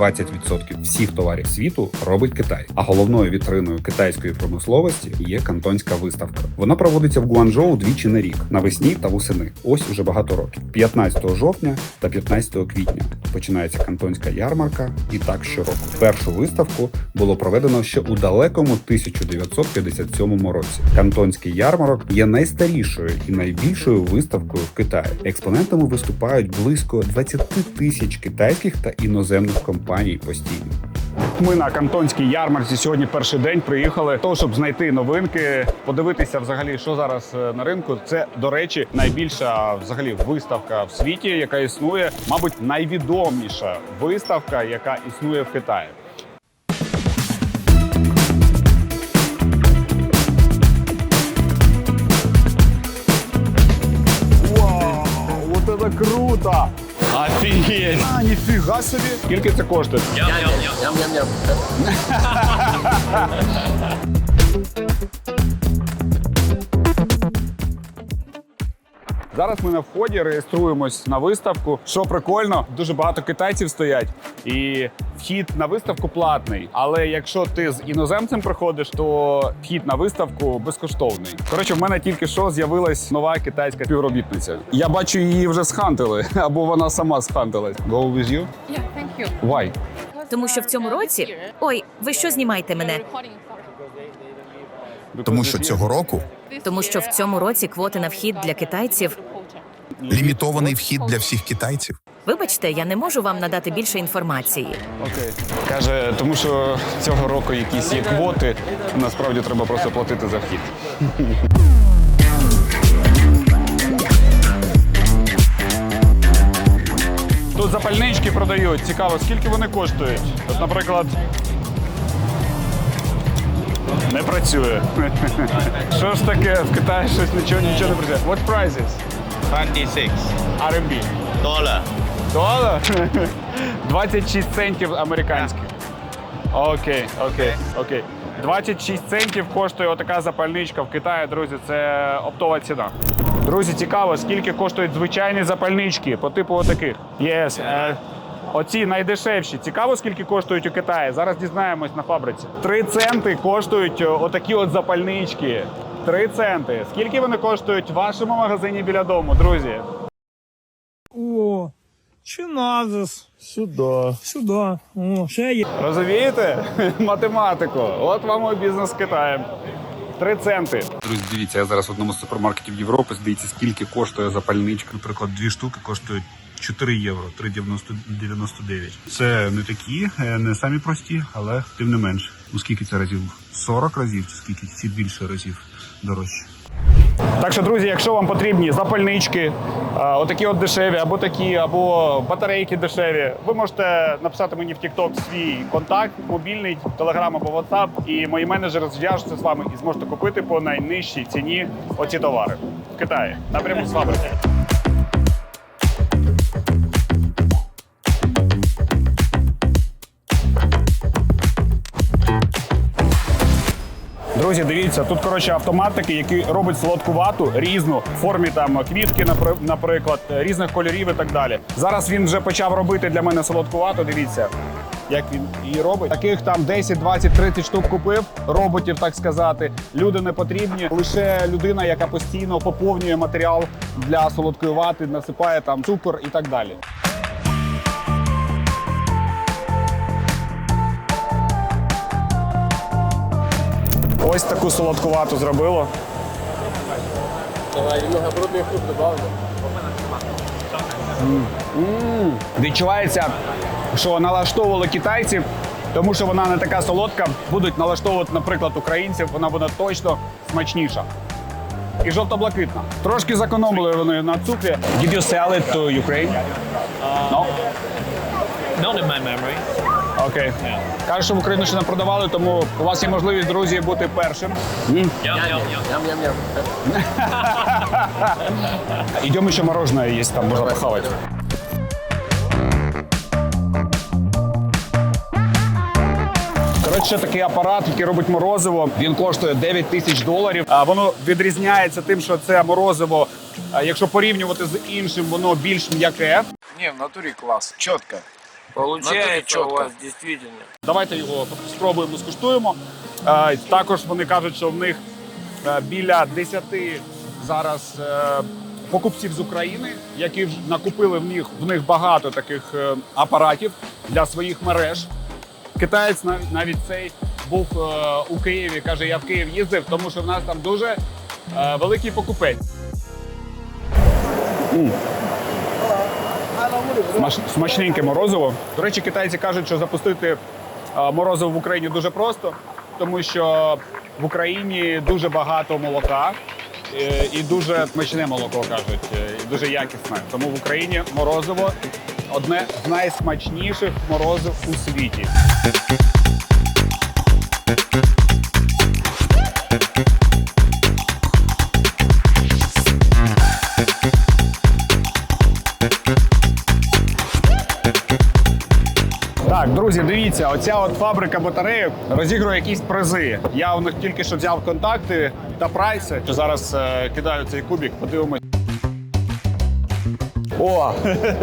20% всіх товарів світу робить Китай. А головною вітриною китайської промисловості є кантонська виставка. Вона проводиться в Гуанчжоу двічі на рік навесні та восени. Ось уже багато років. 15 жовтня та 15 квітня починається кантонська ярмарка, і так щороку. Першу виставку було проведено ще у далекому 1957 році. Кантонський ярмарок є найстарішою і найбільшою виставкою в Китаї. Експонентами виступають близько 20 тисяч китайських та іноземних компаній постійно. Ми на кантонській ярмарці сьогодні перший день приїхали, того, щоб знайти новинки, подивитися взагалі, що зараз е, на ринку. Це, до речі, найбільша взагалі виставка в світі, яка існує, мабуть, найвідоміша виставка, яка існує в Китаї. Вау, вот это круто! Офігеть! А, ніфіга собі! Скільки це коштує? Ням-ням-ням. Зараз ми на вході реєструємось на виставку. Що прикольно, дуже багато китайців стоять, і вхід на виставку платний. Але якщо ти з іноземцем приходиш, то вхід на виставку безкоштовний. Коротше, в мене тільки що з'явилась нова китайська співробітниця. Я бачу, її вже схантили, або вона сама схантилась. Go with you? Yeah, thank you. Why? Тому що в цьому році. Ой, ви що знімаєте мене? Тому що цього року Тому що в цьому році квоти на вхід для китайців. лімітований вхід для всіх китайців. Вибачте, я не можу вам надати більше інформації. Окей. Каже, тому що цього року якісь є квоти. Насправді треба просто платити за вхід. Тут запальнички продають. Цікаво, скільки вони коштують? От, наприклад. Не працює. Що ж таке? В Китаї щось нічого, нічого не працює. What prices? 26 RMB. dollar. Долар? 26 центів американських. Окей, окей, окей. 26 центів коштує отака запальничка в Китаї, друзі, це оптова ціна. Друзі, цікаво, скільки коштують звичайні запальнички по типу отаких. Yes. е, Оці найдешевші. Цікаво, скільки коштують у Китаї. Зараз дізнаємось на фабриці. Три центи коштують отакі от запальнички. Три центи. Скільки вони коштують в вашому магазині біля дому, друзі? О, чи надо? Сюда. Сюда. О, ще є. Розумієте? Математику. От вам і бізнес з Китаєм. Три центи. Друзі, дивіться, я зараз в одному з супермаркетів Європи. Дивіться, скільки коштує запальничка. Наприклад, дві штуки коштують 4 євро, 3,99. Це не такі, е, не самі прості, але тим не менше. Ну скільки це разів? 40 разів, чи скільки чи більше разів дорожче. Так що, друзі, якщо вам потрібні запальнички, е, отакі от дешеві, або такі, або батарейки дешеві, ви можете написати мені в TikTok свій контакт, мобільний, телеграм або WhatsApp, і мої менеджери зв'яжуться з вами і зможете купити по найнижчій ціні оці товари в Китаї напряму з фабрики. Друзі, дивіться, тут коротше автомат такий, який робить солодку вату різну в формі там квітки, напри- наприклад, різних кольорів і так далі. Зараз він вже почав робити для мене солодку вату. Дивіться, як він її робить. Таких там 10, 20, 30 штук купив роботів, так сказати. Люди не потрібні. Лише людина, яка постійно поповнює матеріал для солодкої вати, насипає там цукор і так далі. Ось таку солодку вату зробило. Давай, немного брудный фрукт добавлю. Відчувається, що налаштовували китайці, тому що вона не така солодка. Будуть налаштовувати, наприклад, українців, вона буде точно смачніша. І жовто-блакитна. Трошки зекономили вони на цукрі. Did you sell it to Ukraine? No? Not in my memory. Окей. Кажуть, що в Україну ще не продавали, тому у вас є можливість, друзі, бути першим. Ням-ням-ням. Йдемо ще мороженое є, там можна похавати. Коротше, такий апарат, який робить морозиво. Він коштує 9 тисяч доларів. А воно відрізняється тим, що це морозиво. а Якщо порівнювати з іншим, воно більш м'яке. Не, в натуре класс. Четко. Получается у вас действительно. Давайте його спробуємо, скуштуємо. Е, Також вони кажуть, що в них е, біля 10 зараз е, покупців з України, які вже накупили в них в них багато таких е, апаратів для своїх мереж. Китаєць навіть навіть цей був е, у Києві. каже: я в Київ їздив, тому що в нас там дуже е, великий покупець. М. Смачненьке морозиво. До речі, китайці кажуть, що запустити морозиво в Україні дуже просто, тому що в Україні дуже багато молока е, і дуже смачне молоко кажуть, е, і дуже якісне. Тому в Україні морозиво одне з найсмачніших морозив у світі. Так, друзі, дивіться, оця от фабрика батарейок розігрує якісь призи. Я у них тільки що взяв контакти та прайси. Зараз е, кидаю цей кубик, подивимось. О!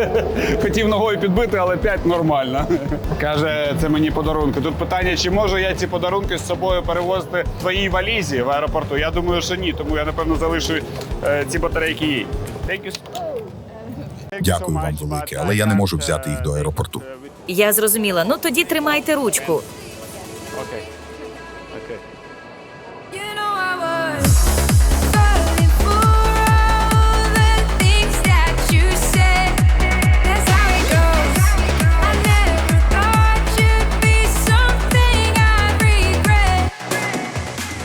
Хотів ногою підбити, але 5 нормально. Каже, це мені подарунки. Тут питання, чи можу я ці подарунки з собою перевозити в твоїй валізі в аеропорту? Я думаю, що ні, тому я напевно залишу е, ці батарейки їй. Thank you. Thank you so Дякую вам much, велике, але я не можу взяти їх до uh, аеропорту. Uh, Я зрозуміла. Ну тоді тримайте ручку. Окей.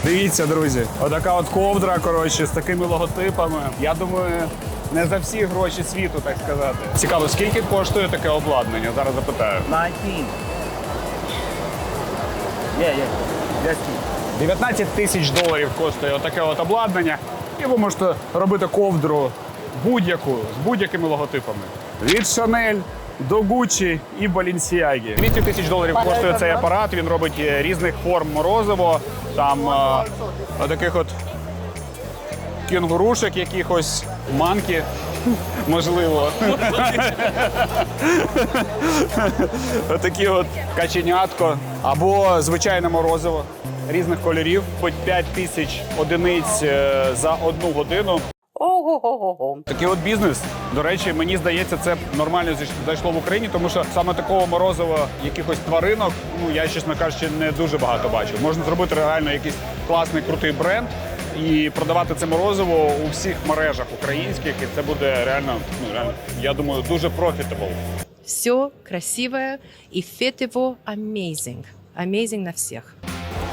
Дивіться, друзі, отака от ковдра, коротше, з такими логотипами. Я думаю, не за всі гроші світу, так сказати. Цікаво, скільки коштує таке обладнання? Зараз запитаю. 19. Yeah, yeah. Just 19 тисяч доларів коштує отаке от обладнання, і ви можете робити ковдру будь-яку з будь-якими логотипами. Від Chanel до Gucci і Balenciaga. 200 тисяч доларів коштує цей апарат. Він робить е, різних форм морозиво, там е, таких от кінгурушек якихось, манки. Можливо. Отакі от каченятко або звичайне морозиво різних кольорів, хоч 5 тисяч одиниць е, за одну годину. Такий от бізнес. До речі, мені здається, це нормально зайшло в Україні, тому що саме такого морозива якихось тваринок, ну я чесно кажучи, не дуже багато бачив. Можна зробити реально якийсь класний крутий бренд і продавати це морозиво у всіх мережах українських, і це буде реально, ну реально, я думаю, дуже profitable. Все красивое и фет его amazing. Amazing на всех.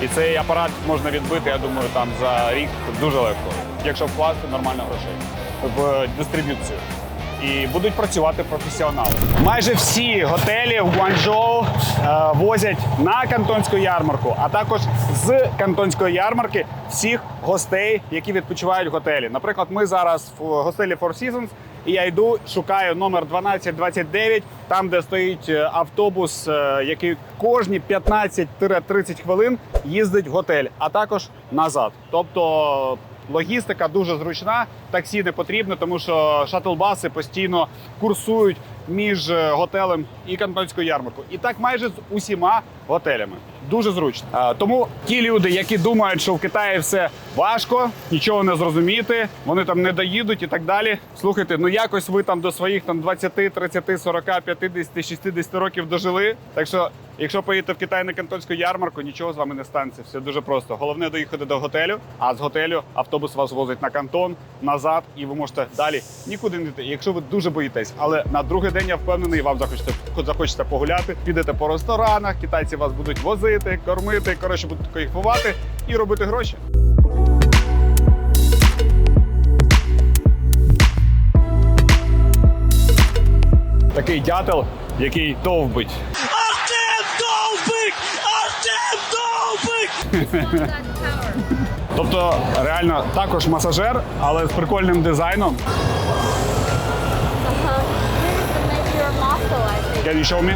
І цей апарат можна відбити, я думаю, там за рік дуже легко, якщо вкласти нормально грошей в дистриб'юцію. І будуть працювати професіонали. Майже всі готелі в Гуанчжоу е, возять на кантонську ярмарку, а також з кантонської ярмарки всіх гостей, які відпочивають в готелі. Наприклад, ми зараз в гостелі Four Seasons, і я йду, шукаю номер 1229, там, де стоїть е, автобус, е, який кожні 15-30 хвилин їздить в готель, а також назад. Тобто логістика дуже зручна, таксі не потрібно, тому що шатл-баси постійно курсують між е, готелем і кантонською ярмаркою. І так майже з усіма готелями. Дуже зручно. Е, Тому ті люди, які думають, що в Китаї все важко, нічого не зрозуміти, вони там не доїдуть і так далі. Слухайте, ну якось ви там до своїх там 20, 30, 40, 50, 60 років дожили. Так що, якщо поїдете в Китай на кантонську ярмарку, нічого з вами не станеться. Все дуже просто. Головне доїхати до готелю, а з готелю автобус вас возить на кантон, назад, і ви можете далі нікуди не йти. Якщо ви дуже боїтесь, але на другий день я впевнений, вам захочеться захочеться погуляти. Підете по ресторанах, китайці вас будуть возити, кормити, коротше, будуть кайфувати і робити гроші. Такий дятел, який довбить. Тобто реально також масажер, але з прикольним дизайном. Can you show me?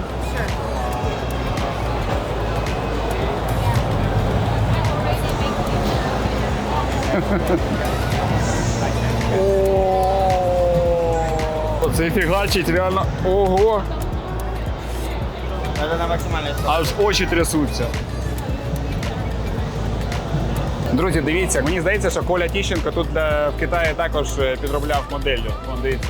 О, Це фігачить реально. Ого. Аж очі трясуться. Друзі, дивіться, мені здається, що Коля Тіщенко тут е, в Китаї також е, підробляв моделлю. Вон, дивіться.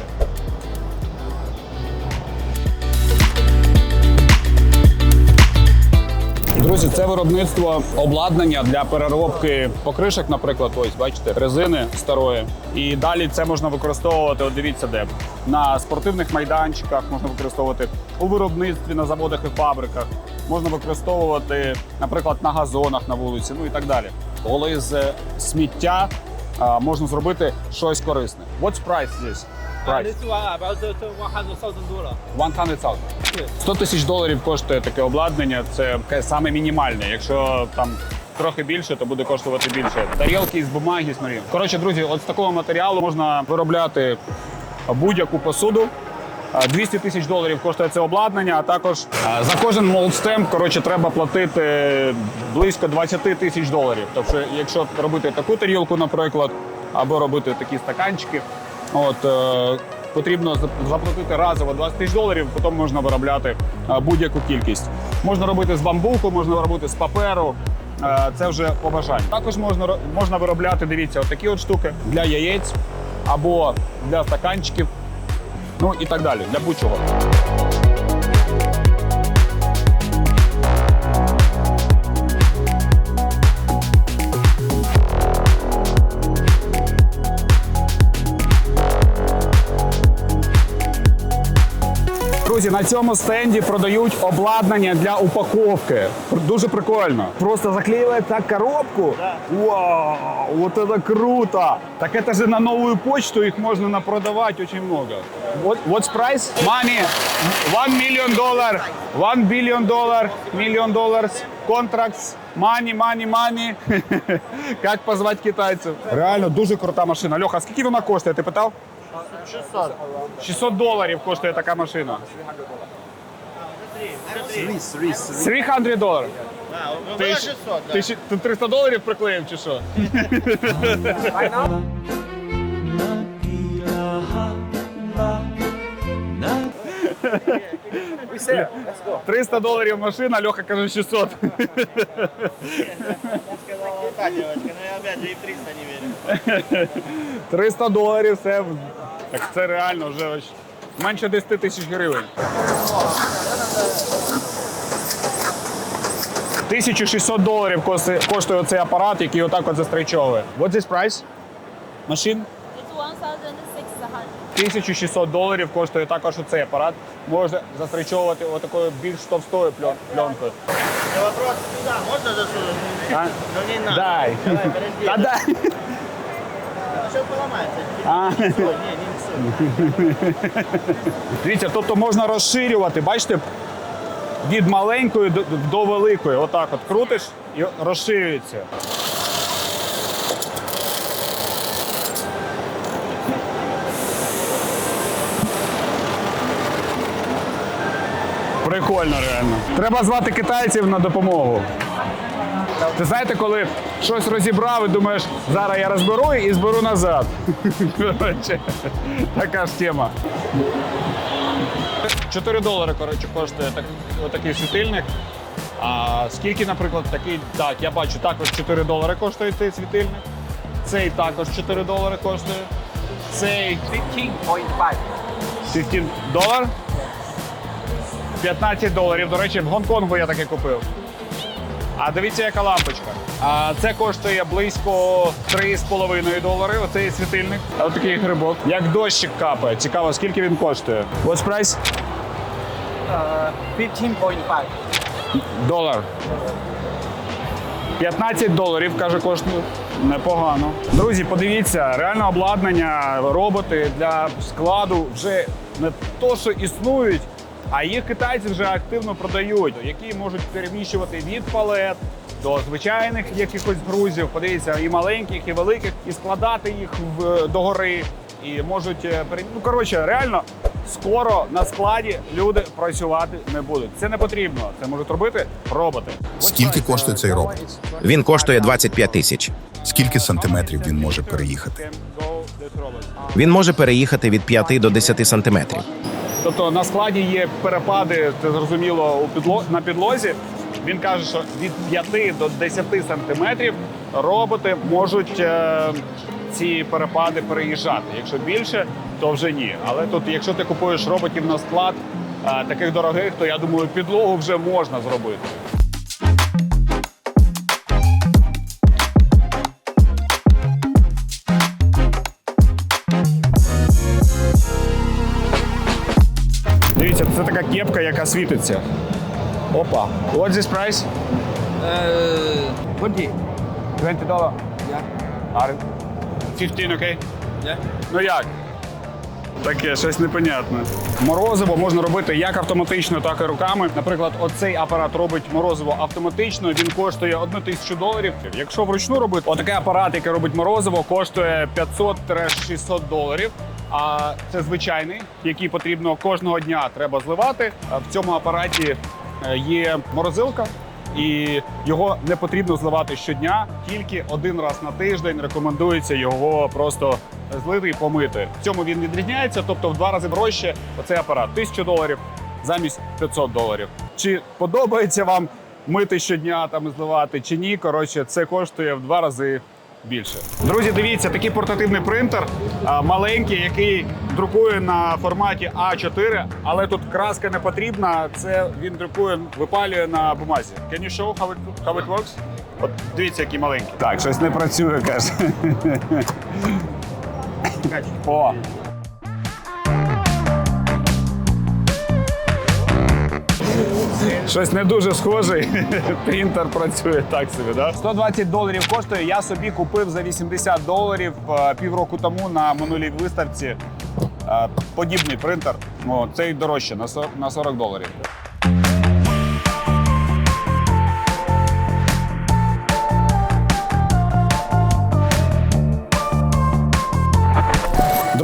Друзі, це виробництво обладнання для переробки покришок, наприклад, ось бачите, резини старої. І далі це можна використовувати. От дивіться, де на спортивних майданчиках можна використовувати у виробництві на заводах і фабриках. Можна використовувати, наприклад, на газонах на вулиці, ну і так далі. Коли з сміття а, можна зробити щось корисне. What's price this? Price? This one about 100,000 dollar. 100,000. 100 тисяч доларів коштує таке обладнання. Це саме мінімальне. Якщо там трохи більше, то буде коштувати більше. Тарілки з бумаги, смотри. Коротше, друзі, от з такого матеріалу можна виробляти будь-яку посуду. А, 200 тисяч доларів коштує це обладнання, а також за кожен молдстемп, коротше, треба платити близько 20 тисяч доларів. Тобто, якщо робити таку тарілку, наприклад, або робити такі стаканчики, от е, потрібно заплатити разово 20 тисяч доларів, потім можна виробляти е, будь-яку кількість. Можна робити з бамбуку, можна робити з паперу. е, Це вже по бажанню. Також можна можна виробляти, дивіться, отакі от штуки для яєць або для стаканчиків, ну і так далі, для будь-чого. Друзі, на цьому стенді продають обладнання для упаковки. Дуже прикольно. Просто заклеивает так коробку. Вау, вот это круто! Так это же на новую почту их можно напродавать очень много. What, what's price? Money. One million dollar. One billion dollar. Million dollars. Contracts. Money, money, money. Як позвати китайців? Реально дуже крута машина. Льоха, скільки вона коштує? Ти питав? 600. 600 доларів коштує така машина. 300 доларів. Ти, ж- ти, ж- ти 300 доларів приклеїв чи що? Let's go. 300 доларів машина, Льоха каже 600. девочка, но я опять же и в 300 не верю. 300 доларів це, так це реально вже ось менше 10 тисяч гривень. 1600 доларів коштує, цей апарат, який отак от застрейчовує. What's this price? Машин? It's 1,600. 1600 доларів коштує також цей апарат. Можна застрічовувати отакою більш товстою пленкою. Да вопрос, сюда можно засунуть? А? Ну не надо. Дай. Давай, подожди. Та дай. А что поломается? А. Не, не. Дивіться, тобто можна розширювати, бачите, від маленької до, великої. Отак от крутиш і розширюється. Прикольно, реально. Треба звати китайців на допомогу. Ти знаєте, коли щось розібрав і думаєш, зараз я розберу і зберу назад. Коротше, така ж тема. 4 долари коротше, коштує так, отакий світильник. А скільки, наприклад, такий. Так, я бачу, також 4 долари коштує цей світильник. Цей також 4 долари коштує. Цей 15.5. 15 долар. 15 доларів. До речі, в Гонконгу я таке купив. А дивіться, яка лампочка. А це коштує близько 3,5 долари. Оцей світильник. А от такий грибок. Як дощик капає. Цікаво, скільки він коштує. What's price? Uh, 15.5. Долар. 15 доларів, каже, коштує. Непогано. Друзі, подивіться, реально обладнання, роботи для складу вже не то, що існують, а їх китайці вже активно продають, які можуть переміщувати від палет до звичайних якихось грузів. Подивіться, і маленьких, і великих, і складати їх в догори. І можуть е, пере- ну коротше, реально скоро на складі люди працювати не будуть. Це не потрібно. Це можуть робити роботи. Скільки коштує цей робот? Він коштує 25 тисяч. Скільки сантиметрів він може переїхати? Він може переїхати від 5 до 10 сантиметрів. Тобто на складі є перепади, це зрозуміло, у підло... на підлозі. Він каже, що від 5 до 10 сантиметрів роботи можуть е, ці перепади переїжджати. Якщо більше, то вже ні. Але тут, якщо ти купуєш роботів на склад е, таких дорогих, то я думаю, підлогу вже можна зробити. Дивіться, це така кепка, яка світиться. Опа. What's this price? Uh, 20. 20 доларів. Yeah. 15, окей? Yeah. Ну як? Таке, щось непонятне. Морозиво можна робити як автоматично, так і руками. Наприклад, оцей апарат робить морозиво автоматично. Він коштує 1 тисячу доларів. Якщо вручну робити, отакий апарат, який робить морозиво, коштує 500-600 доларів. А це звичайний, який потрібно кожного дня треба зливати. В цьому апараті е, є морозилка. І його не потрібно зливати щодня, тільки один раз на тиждень рекомендується його просто злити і помити. В цьому він відрізняється, тобто в два рази дорожче оцей апарат 1000 доларів замість 500 доларів. Чи подобається вам мити щодня там зливати, чи ні? Коротше, це коштує в два рази більше. Друзі, дивіться, такий портативний принтер маленький, який друкує на форматі А4, але тут краска не потрібна. Це він друкує, випалює на бумазі. Can you show how it, how it works? От дивіться, який маленький. Так, щось не працює, каже. О, Щось не дуже схожий. Принтер працює так собі, да? 120 доларів коштує. Я собі купив за 80 доларів е, півроку тому на минулій виставці е, подібний принтер. О, цей дорожче на 40 доларів.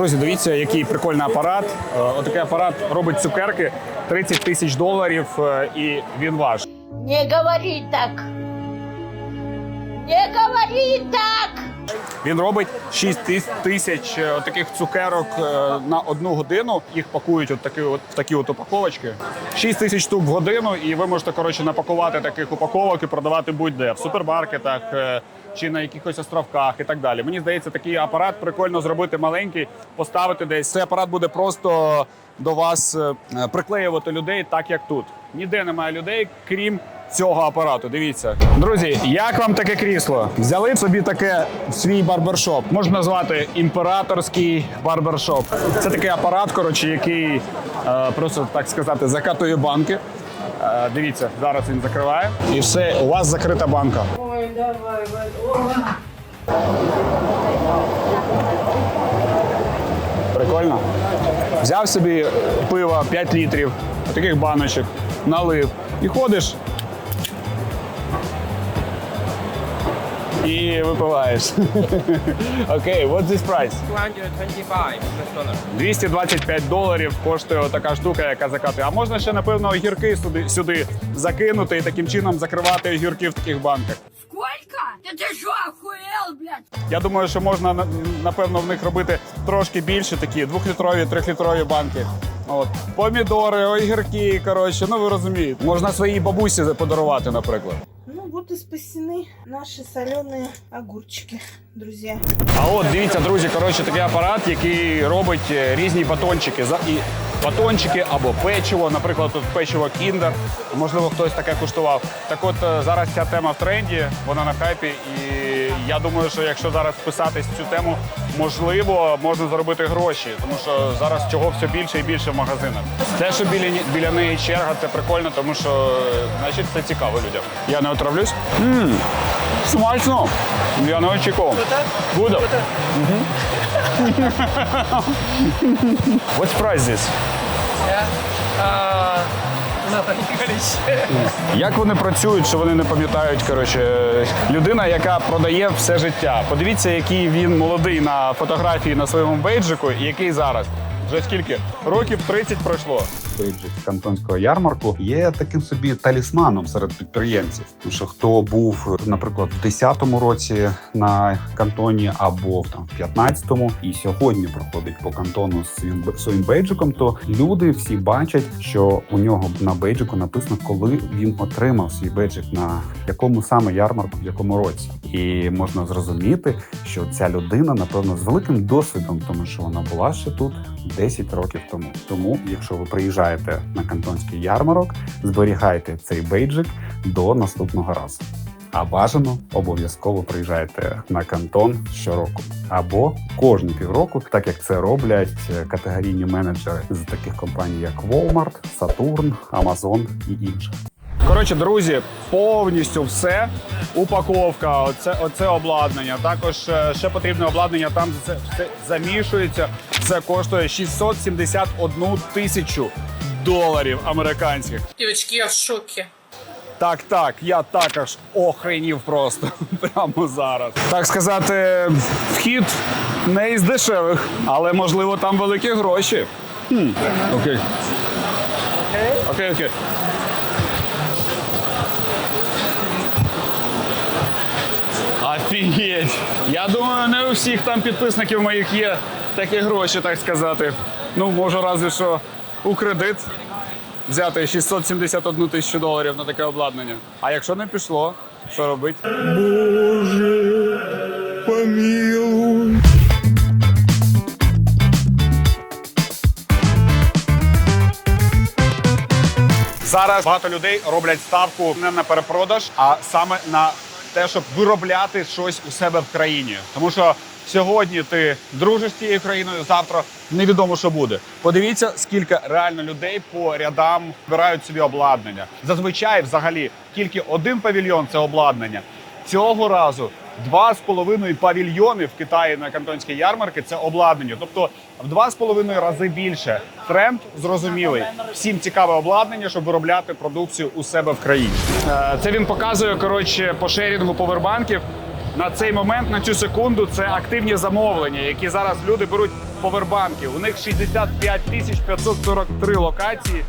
Друзі, дивіться, який прикольний апарат. Е, Отакий апарат робить цукерки 30 тисяч доларів, е, і він ваш. Не говори так. Не говори так. Він робить 6 тисяч е, таких цукерок на одну годину. Їх пакують от такі, от, в такі от упаковочки. 6 тисяч штук в годину, і ви можете коротше напакувати таких упаковок і продавати будь-де в супермаркетах. Чи на якихось островках і так далі. Мені здається, такий апарат прикольно зробити маленький, поставити десь. Цей апарат буде просто до вас е, приклеювати людей, так як тут. Ніде немає людей, крім цього апарату. Дивіться, друзі, як вам таке крісло? Взяли собі таке в свій барбершоп. Можна назвати імператорський барбершоп. Це такий апарат, коротше, який е, просто так сказати закатує банки. Е, дивіться, зараз він закриває, і все, у вас закрита банка. Прикольно. Взяв собі пива 5 літрів, таких баночок, налив і ходиш. І випиваєш. Окей, what's this price? 225 долларов. 225 доларів коштує така штука, яка закатує. А можна ще, напевно, огірки сюди, сюди закинути і таким чином закривати огірки в таких банках. Сколько? Да ты что, охуел, блядь? Я думаю, що можна напевно в них робити трошки більше такі двохлітрові, трьохлітрові банки. От помідори, огірки. Коротше, ну ви розумієте. Можна своїй бабусі подарувати, наприклад. Вот и спасены наши соленые огурчики, друзья. А от дивіться, друзі, коротше, такий апарат, який робить е, різні батончики. І батончики або печиво, наприклад, тут печиво Kinder. Можливо, хтось таке куштував. Так от е, зараз ця тема в тренді, вона на хайпі, і я думаю, що якщо зараз вписатись в цю тему, можливо, можна заробити гроші, тому що зараз цього все більше і більше в магазинах. Те, що біля, біля неї черга, це прикольно, тому що е, значить це цікаво людям. Я не отравлюсь. Мм, смачно! Я не очікував. Буде. What's price this? Як вони працюють, що вони не пам'ятають? Коротше, людина, яка продає все життя. Подивіться, який він молодий на фотографії на своєму бейджику, і який зараз. Вже скільки? Років 30 пройшло. Бейджик кантонського ярмарку є таким собі талісманом серед підприємців. Тому що хто був, наприклад, в 10-му році на кантоні або там в 15-му, і сьогодні проходить по кантону з своїм, своїм бейджиком, то люди всі бачать, що у нього на бейджику написано, коли він отримав свій бейджик на якому саме ярмарку, в якому році, і можна зрозуміти, що ця людина, напевно, з великим досвідом, тому що вона була ще тут 10 років тому. Тому, якщо ви приїжджаєте на кантонський ярмарок, зберігайте цей бейджик до наступного разу. А бажано обов'язково приїжджайте на кантон щороку або кожні півроку, так як це роблять категорійні менеджери з таких компаній, як Walmart, Saturn, Amazon і інших. Коротше, друзі, повністю все. Упаковка, оце, оце обладнання. Також е, ще потрібне обладнання. Там це все замішується. Це коштує 671 тисячу доларів американських. Девочки, я в шоке. Так, так, я також охренів просто прямо зараз. Так сказати, вхід не із дешевих, але можливо там великі гроші. Хм, окей. Окей, окей. Офігеть! Я думаю, не у всіх там підписників моїх є такі гроші, так сказати. Ну, може, разве що у кредит взяти 671 тисячу доларів на таке обладнання. А якщо не пішло, що робити? Боже, помилуй. Зараз багато людей роблять ставку не на перепродаж, а саме на те, щоб виробляти щось у себе в країні. Тому що сьогодні ти дружиш з тією країною, завтра невідомо, що буде. Подивіться, скільки реально людей по рядам збирають собі обладнання. Зазвичай, взагалі, тільки один павільйон це обладнання. Цього разу два з половиною павільйони в Китаї на кантонській ярмарки це обладнання. Тобто в два з половиною рази більше. Тренд зрозумілий. Всім цікаве обладнання, щоб виробляти продукцію у себе в країні. Е, Це він показує коротше по шерінгу повербанків. На цей момент, на цю секунду, це активні замовлення, які зараз люди беруть повербанки. У них 65 тисяч 543 локації.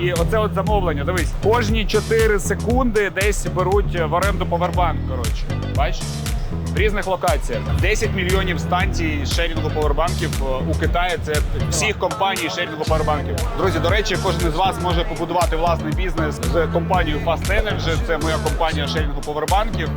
І оце от замовлення. Дивись, кожні 4 секунди десь беруть в оренду повербанк. Коротше, бачиш? В різних локаціях 10 мільйонів станцій шерінгу повербанків е, у Китаї. Це всіх компаній шерінгу повербанків. Друзі, до речі, кожен із вас може побудувати власний бізнес з компанією Fast Energy. Це моя компанія шерінгу повербанків.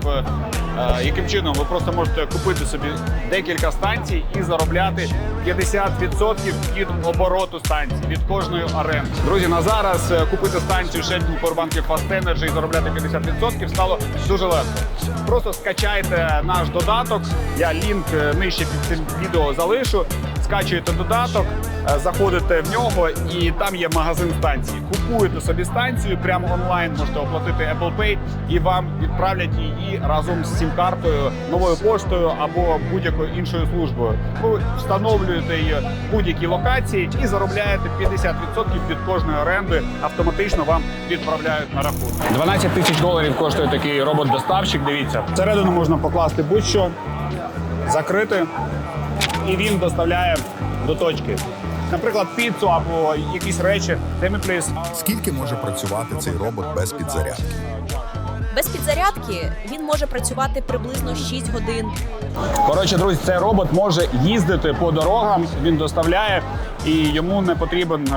Яким чином ви просто можете купити собі декілька станцій і заробляти 50% від обороту станцій від кожної оренди. Друзі, на зараз е, купити станцію Shell повербанків Fast Energy і заробляти 50% стало дуже легко. Просто скачайте наш додаток. Я лінк е, нижче під цим відео залишу. Скачуєте додаток, е, заходите в нього, і там є магазин станцій. Купуєте собі станцію прямо онлайн, можете оплатити Apple Pay, і вам відправлять її разом з сім-картою, новою поштою або будь-якою іншою службою. Ви встановлюєте її в будь-якій локації і заробляєте 50% від кожної оренди. Автоматично вам відправляють на рахунок. 12 тисяч доларів коштує такий робот-доставщик. Дивіться, всередину можна покласти будь-що, закрити, і він доставляє до точки. Наприклад, піцу або якісь речі. Де ми? Скільки може працювати цей робот без підзарядки? Без підзарядки він може працювати приблизно 6 годин. Коротше, друзі, цей робот може їздити по дорогам. Він доставляє, і йому не потрібен е,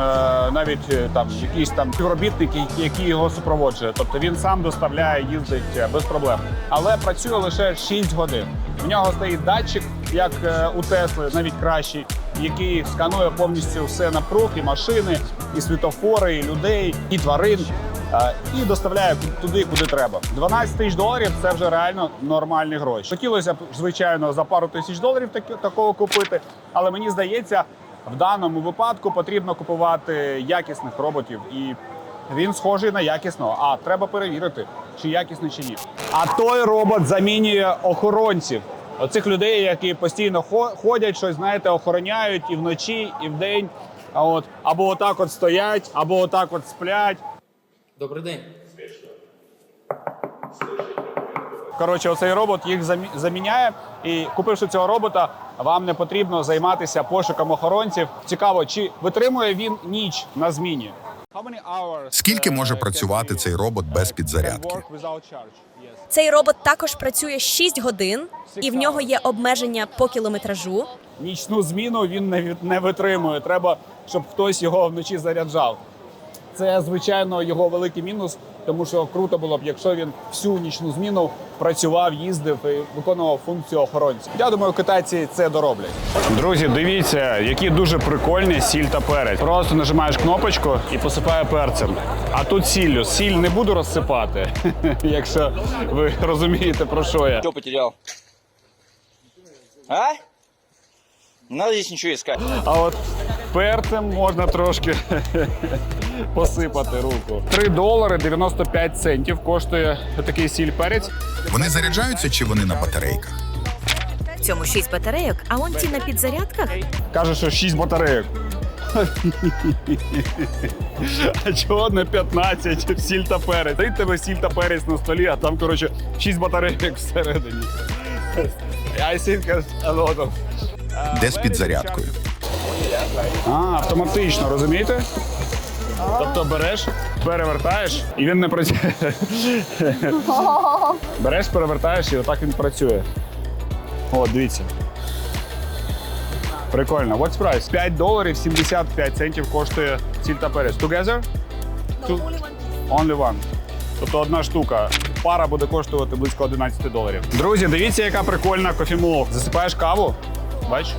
навіть е, там якийсь там співробітник, який- який його супроводжує. Тобто він сам доставляє, їздить е, без проблем. Але працює лише 6 годин. В нього стоїть датчик, як е, у Тесли, навіть кращий, який сканує повністю все напруг, і машини, і світофори, і людей, і тварин. Е, І доставляє туди, куди треба. 12 тисяч доларів це вже реально нормальні гроші. Хотілося б, звичайно, за пару тисяч доларів такого купити, але мені здається, в даному випадку потрібно купувати якісних роботів, і він схожий на якісного. А треба перевірити, чи якісний, чи ні. А той робот замінює охоронців. Оцих людей, які постійно ходять, щось знаєте, охороняють і вночі, і вдень. А от або отак от стоять, або отак от сплять. Добрий день. Коротше, оцей робот їх замі- заміняє. І купивши цього робота, вам не потрібно займатися пошуком охоронців. Цікаво, чи витримує він ніч на зміні? Скільки може працювати цей робот без підзарядки? Цей робот також працює 6 годин, і в нього є обмеження по кілометражу. Нічну зміну він не, не витримує. Треба, щоб хтось його вночі заряджав. Це, звичайно, його великий мінус, тому що круто було б, якщо він всю нічну зміну працював, їздив і виконував функцію охоронця. Я думаю, китайці це дороблять. Друзі, дивіться, які дуже прикольні сіль та перець. Просто нажимаєш кнопочку і посипає перцем. А тут сіллю. Сіль не буду розсипати, якщо ви розумієте про що я. Что потерял? А? Не надо здесь ничего искать. А от перцем можна трошки посипати руку. 3 долари 95 центів коштує такий сіль перець. Вони заряджаються чи вони на батарейках? В цьому 6 батарейок, а он ті на підзарядках. Каже, що 6 батарейок. А чого не 15 сіль та перець? Дай тебе сіль та перець на столі, а там, коротше, 6 батарейок всередині. I think a lot of... Де з підзарядкою? А, автоматично, розумієте? Тобто береш, перевертаєш, і він не працює. Береш, перевертаєш, і отак він працює. О, дивіться. Прикольно. What's price? 5 доларів 75 центів коштує сіль та перець. Together? Two- Only one. Тобто одна штука. Пара буде коштувати близько 11 доларів. Друзі, дивіться, яка прикольна кофемол. Засипаєш каву. Бач?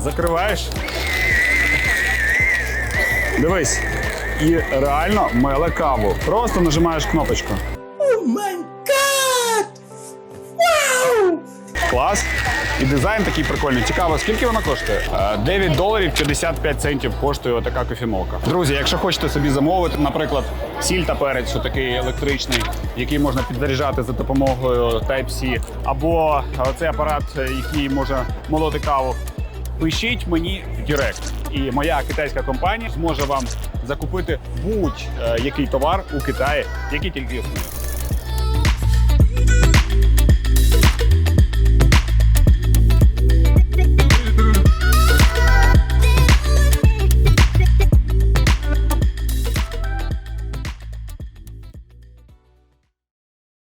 Закриваєш. Дивись. І реально меле каву. Просто нажимаєш кнопочку. Клас. І дизайн такий прикольний. Цікаво, скільки вона коштує? Е, 9 доларів 55 центів коштує отака кофемолка. Друзі, якщо хочете собі замовити, наприклад, сіль та перець, що такий електричний, який можна підзаряджати за допомогою Type-C, або цей апарат, е, який може молоти каву, пишіть мені в Директ. І моя китайська компанія зможе вам закупити будь-який товар у Китаї, який тільки існує.